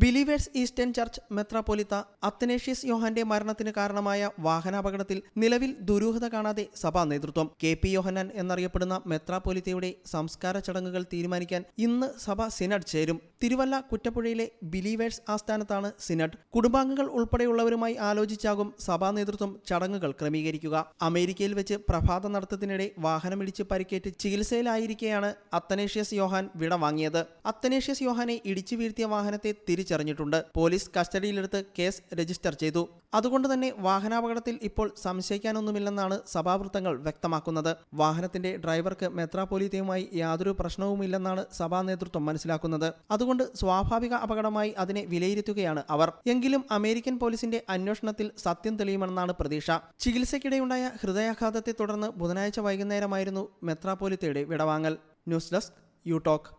Believers eastern church മെത്രാപൊലിത്ത Athanasius യോഹന്റെ മരണത്തിന് കാരണമായ വാഹനാപകടത്തിൽ നിലവിൽ ദുരൂഹത കാണാതെ സഭാ നേതൃത്വം കെ പി യോഹന്നാൻ എന്നറിയപ്പെടുന്ന മെത്രാപൊലിത്തയുടെ സംസ്കാര ചടങ്ങുകൾ തീരുമാനിക്കാൻ ഇന്ന് സഭ സിനഡ് ചേരും. തിരുവല്ല കുറ്റപ്പുഴയിലെ ബിലീവേഴ്സ് ആസ്ഥാനത്താണ് സിനഡ്. കുടുംബാംഗങ്ങൾ ഉൾപ്പെടെയുള്ളവരുമായി ആലോചിച്ചാകും സഭാ നേതൃത്വം ചടങ്ങുകൾ ക്രമീകരിക്കുക. അമേരിക്കയിൽ വെച്ച് പ്രഭാത നടത്തത്തിനിടെ വാഹനമിടിച്ച് പരിക്കേറ്റ് ചികിത്സയിലായിരിക്കെയാണ് അത്തനേഷ്യസ് യോഹാൻ വിടവാങ്ങിയത്. അത്തനേഷ്യസ് യോഹാനെ ഇടിച്ചു വീഴ്ത്തിയ വാഹനത്തെ തിരിച്ചറിഞ്ഞിട്ടുണ്ട് പോലീസ് കസ്റ്റഡിയിലെടുത്ത് കേസ് രജിസ്റ്റർ ചെയ്തു. അതുകൊണ്ട് തന്നെ വാഹനാപകടത്തിൽ ഇപ്പോൾ സംശയിക്കാനൊന്നുമില്ലെന്നാണ് സഭാവൃത്തങ്ങൾ വ്യക്തമാക്കുന്നത്. വാഹനത്തിന്റെ ഡ്രൈവർക്ക് മെത്രാപോലീത്തയുമായി യാതൊരു പ്രശ്നവുമില്ലെന്നാണ് സഭാ നേതൃത്വം മനസ്സിലാക്കുന്നത്. അതുകൊണ്ട് സ്വാഭാവിക അപകടമായി അതിനെ വിലയിരുത്തുകയാണ് അവർ. എങ്കിലും അമേരിക്കൻ പോലീസിന്റെ അന്വേഷണത്തിൽ സത്യം തെളിയുമെന്നാണ് പ്രതീക്ഷ. ചികിത്സയ്ക്കിടെയുണ്ടായ ഹൃദയാഘാതത്തെ തുടർന്ന് ബുധനാഴ്ച വൈകുന്നേരമായിരുന്നു മെത്രാപോലിത്തയുടെ വിടവാങ്ങൽ. News desk you talk